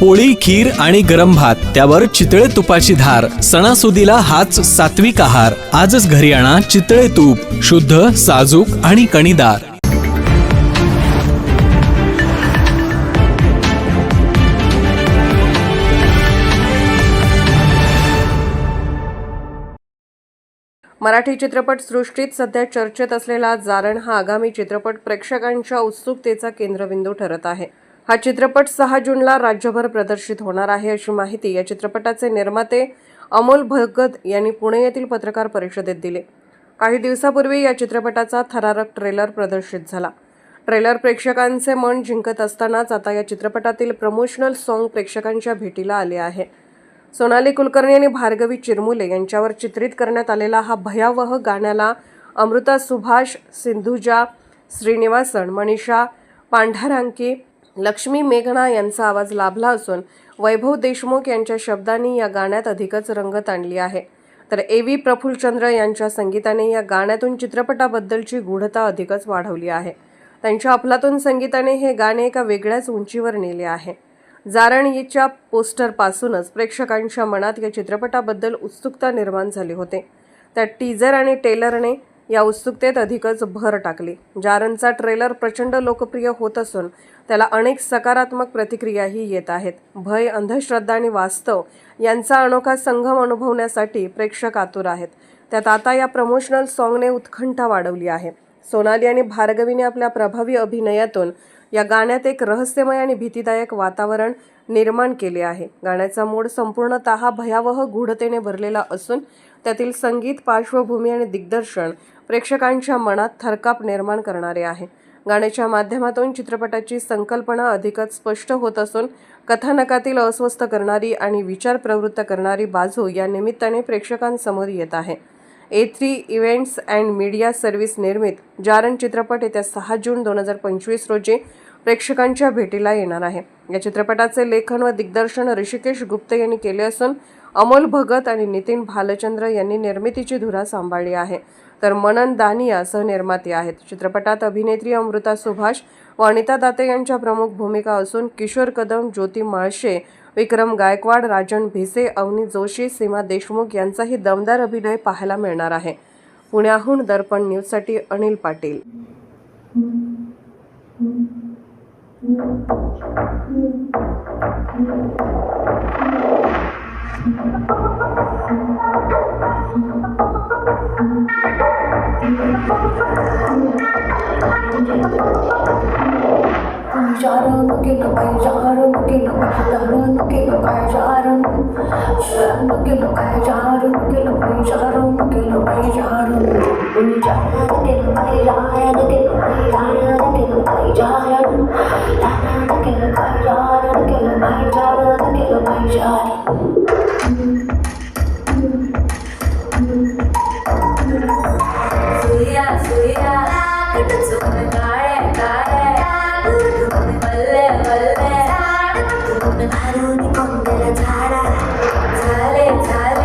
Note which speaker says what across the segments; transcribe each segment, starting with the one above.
Speaker 1: पोळी खीर आणि गरम भात त्यावर चितळे तुपाची धार सणासुदीला हाच सात्विक आहार. आजच घरी आणा चितळे तूप शुद्ध साजूक आणि कणीदार.
Speaker 2: मराठी चित्रपटसृष्टीत सध्या चर्चेत असलेला जारण हा आगामी चित्रपट प्रेक्षकांच्या उत्सुकतेचा केंद्रबिंदू ठरत आहे. हा चित्रपट सहा जूनला राज्यभर प्रदर्शित होणार आहे अशी माहिती या चित्रपटाचे निर्माते अमोल भगत यांनी पुणे येथील पत्रकार परिषदेत दिले. काही दिवसापूर्वी या चित्रपटाचा थरारक ट्रेलर प्रदर्शित झाला. ट्रेलर प्रेक्षकांचे मन जिंकत असतानाच आता या चित्रपटातील प्रमोशनल सॉन्ग प्रेक्षकांच्या भेटीला आले आहे. सोनाली कुलकर्णी आणि भार्गवी चिरमुले यांच्यावर चित्रित करण्यात आलेला हा भयावह गाण्याला अमृता सुभाष सिंधुजा श्रीनिवासन मनीषा पांढरांकी लक्ष्मी मेघना यांचा आवाज लाभला असून वैभव देशमुख यांच्या शब्दांनी या गाण्यात अधिकच रंगत आणली आहे. तर ए व्ही प्रफुल्लचंद्र यांच्या संगीताने या गाण्यातून चित्रपटाबद्दलची गूढता अधिकच वाढवली आहे. त्यांच्या अफलातून संगीताने हे गाणे एका वेगळ्याच उंचीवर नेले आहे. जारणीच्या पोस्टरपासूनच प्रेक्षकांच्या मनात या चित्रपटाबद्दल उत्सुकता निर्माण झाली होते. त्या टीजर आणि टेलरने या उत्सुकतेत अधिकच भर टाकली. जारनचा ट्रेलर प्रचंड लोकप्रिय होत असून त्याला अनेक सकारात्मक प्रतिक्रियाही येत आहेत. भय अंधश्रद्धा आणि वास्तव यांचा अनोखा संगम अनुभवण्यासाठी प्रेक्षक आतुर आहेत. त्यात आता या प्रमोशनल सॉन्गने उत्कंठा वाढवली आहे. सोनाली आणि भार्गवीने आपल्या प्रभावी अभिनयातून या गाण्यात एक रहस्यमय आणि भीतीदायक वातावरण निर्माण केले आहे. गाण्याचा मूड संपूर्णतः भयावह गूढतेने भरलेला असून त्यातील संगीत पार्श्वभूमी आणि दिग्दर्शन प्रेक्षकांच्या मनात थरकाप निर्माण करणारे आहे. गाण्याच्या माध्यमातून चित्रपटाची संकल्पना अधिकच स्पष्ट होत असून कथानकातील अस्वस्थ करणारी आणि विचार प्रवृत्त करणारी बाजू या निमित्ताने प्रेक्षकांसमोर येत आहे. A three events and media service निर्मित जारण चित्रपट येत्या सहा जून दोन हजार पंचवीस रोजी प्रेक्षकांच्या भेटीला येणार आहे. या चित्रपटाचे लेखन व दिग्दर्शन ऋषिकेश गुप्ते यांनी केले असून अमोल भगत आणि नितीन भालचंद्र यांनी निर्मितीची धुरा सांभाळली आहे. तर मनन दानिया सहनिर्माते आहेत. चित्रपटात अभिनेत्री अमृता सुभाष व अनिता दाते यांच्या प्रमुख भूमिका असून किशोर कदम ज्योती माळशे विक्रम गायकवाड राजन भिसे अवनी जोशी सीमा देशमुख यांचाही दमदार अभिनय पाहायला मिळणार आहे. पुण्याहून दर्पण न्यूजसाठी Anil Patil.
Speaker 3: Jarım looking up, I jarım looking up, jarım looking up, I jarım. Jarım looking up, I jarım looking up, I jarım looking up, I jarım. Jarım
Speaker 4: looking up, I jarım looking up, I jarım.
Speaker 3: मारून कोंबड्याला झाडा
Speaker 4: झाले झाले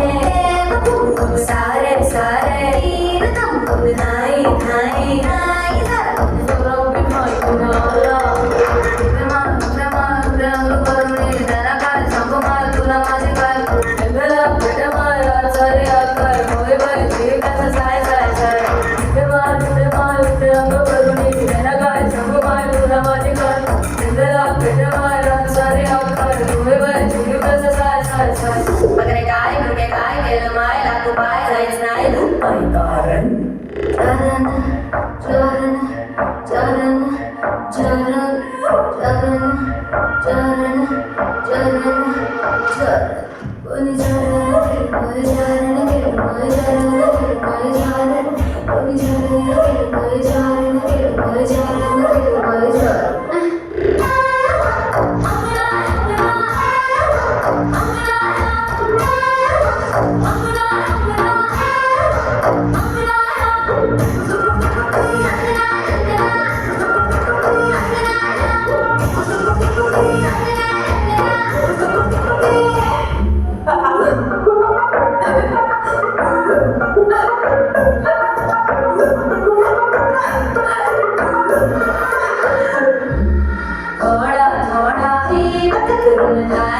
Speaker 5: ใช่ใช่มัน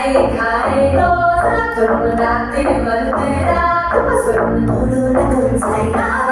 Speaker 5: Thank
Speaker 4: you.